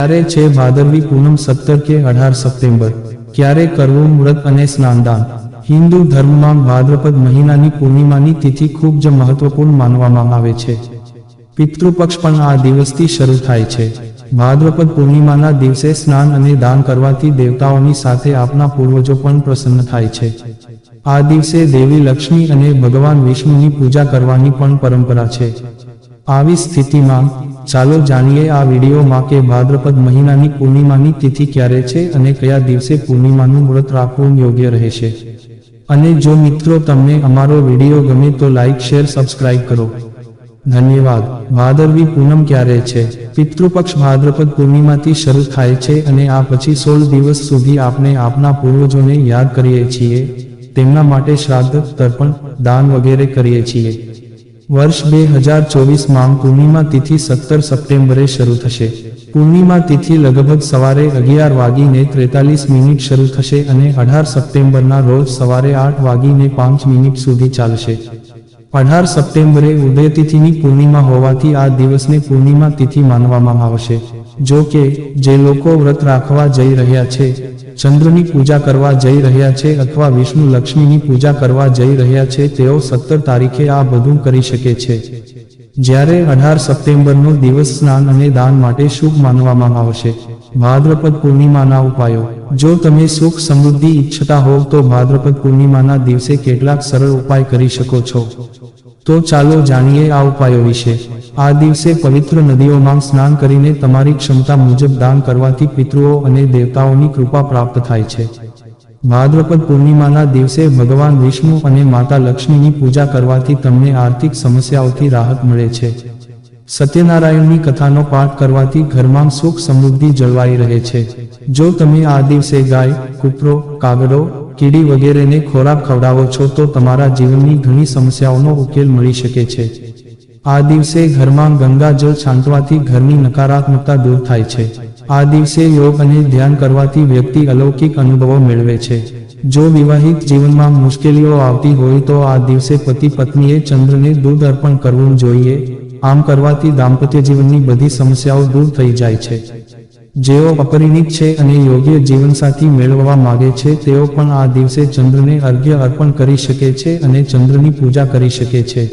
ક્યારે છે ભાદરવી પૂનમ સત્તર કે અઢાર સપ્ટેમ્બર. ક્યારે કરવું વ્રત અને સ્નાનદાન? હિન્દુ ધર્મમાં ભાદ્રપદ મહિનાની પૂર્ણિમાની તિથિ ખૂબ જ મહત્વપૂર્ણ માનવામાં આવે છે. પિતૃપક્ષ પણ આ દિવસથી શરૂ થાય છે. ભાદ્રપદ પૂર્ણિમાના દિવસે સ્નાન અને દાન કરવાથી દેવતાઓની સાથે આપના પૂર્વજો પણ પ્રસન્ન થાય છે. આ દિવસે દેવી લક્ષ્મી અને ભગવાન વિષ્ણુની પૂજા કરવાની પણ પરંપરા છે. આવી સ્થિતિમાં ચાલો જાણીએ આ વિડીયોમાં કે ભાદ્રપદ મહિનાની પૂર્ણિમાની તિથિ ક્યારે છે અને કયા દિવસે પૂર્ણિમાનું વ્રત રાખવું યોગ્ય રહેશે. અને જો મિત્રો તમને અમારો વીડિયો ગમે તો લાઇક શેર, સબસ્ક્રાઇબ કરો. ધન્યવાદ. ભાદરવી પૂનમ ક્યારે છે? પિતૃપક્ષ ભાદ્રપદ પૂર્ણિમાથી શરૂ થાય છે અને આ પછી સોળ દિવસ સુધી આપણે આપના પૂર્વજોને યાદ કરીએ છીએ. તેમના માટે શ્રાદ્ધ, તર્પણ, દાન વગેરે કરીએ છીએ. વર્ષ બે હજાર ચોવીસમાં પૂર્ણિમા તિથિ સત્તર સપ્ટેમ્બરે શરૂ થશે. પૂર્ણિમા તિથિ લગભગ સવારે અગિયાર વાગીને ત્રેતાલીસ મિનિટ શરૂ થશે અને અઢાર સપ્ટેમ્બરના રોજ સવારે આઠ વાગીને પાંચ મિનિટ સુધી ચાલશે. અઢાર સપ્ટેમ્બરે ઉદયતિથિની પૂર્ણિમા હોવાથી આ દિવસને પૂર્ણિમા તિથિ માનવામાં આવશે. જો કે, જે લોકો વ્રત રાખવા જઈ રહ્યા છે ચંદ્રની પૂજા કરવા જઈ રહ્યા છે અથવા વિષ્ણુ લક્ષ્મીની પૂજા કરવા જઈ રહ્યા છે, તેઓ સત્તર તારીખે આ બધું કરી શકે છે. જ્યારે અઢાર સપ્ટેમ્બરનો દિવસ સ્નાન અને દાન માટે શુભ માનવામાં આવશે. ભાદ્રપદ પૂર્ણિમાના ઉપાયો. જો તમે સુખ સમૃદ્ધિ ઈચ્છતા હોવ તો ભાદ્રપદ પૂર્ણિમાના દિવસે કેટલાક સરળ ઉપાય કરી શકો છો. તો ચાલો જાણીએ આ ઉપાયો વિશે. આ દિવસે પવિત્ર નદીઓમાં સ્નાન કરીને તમારી ક્ષમતા મુજબ દાન કરવાથી પિતૃઓ અને દેવતાઓની કૃપા પ્રાપ્ત થાય છે. ભાદ્રપદ પૂર્ણિમાના દિવસે ભગવાન વિષ્ણુ અને માતા લક્ષ્મીની પૂજા કરવાથી તમને આર્થિક સમસ્યાઓથી રાહત મળે છે. સત્યનારાયણની કથાનો પાઠ કરવાથી ઘરમાં સુખ સમૃદ્ધિ જળવાઈ રહે છે. જો તમે આ દિવસે ગાય, કૂતરો, કાગડો કીડી વગેરેને ખોરાક ખવડાવો છો તો તમારા જીવનની ઘણી સમસ્યાઓનો ઉકેલ મળી શકે છે. આ દિવસે ઘરમાં ગંગાજળ છાંટવાથી ઘરની નકારાત્મકતા દૂર થાય છે. આ દિવસે યોગ અને ધ્યાન કરવાથી વ્યક્તિ અલૌકિક અનુભવો મેળવે છે. જો વિવાહિત જીવનમાં મુશ્કેલીઓ આવતી હોય તો આ દિવસે પતિ પત્નીએ ચંદ્રને દૂધ અર્પણ કરવું જોઈએ. આમ કરવાથી દાંપત્ય જીવનની બધી સમસ્યાઓ દૂર થઈ જાય છે. જેઓ અપરિણિત છે અને યોગ્ય જીવનસાથી મેળવવા માગે છે, તેઓ પણ આ દિવસે ચંદ્રને અર્ઘ્ય અર્પણ કરી શકે છે અને ચંદ્રની પૂજા કરી શકે છે.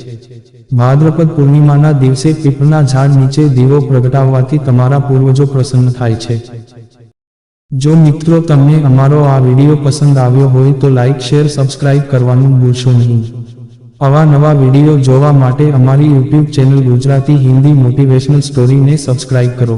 ભાદ્રપદ પૂર્ણિમાના દિવસે પીપળના ઝાડ નીચે દીવો પ્રગટાવવાથી તમારા પૂર્વજો પ્રસન્ન થાય છે. જો મિત્રો તમને અમારો આ વીડિયો પસંદ આવ્યો હોય તો લાઇક શેર, સબસ્ક્રાઇબ કરવાનું ભૂલશો નહીં. આવા નવા વીડિયો જોવા માટે અમારી YouTube channel Gujarati Hindi motivational સ્ટોરીને subscribe કરો.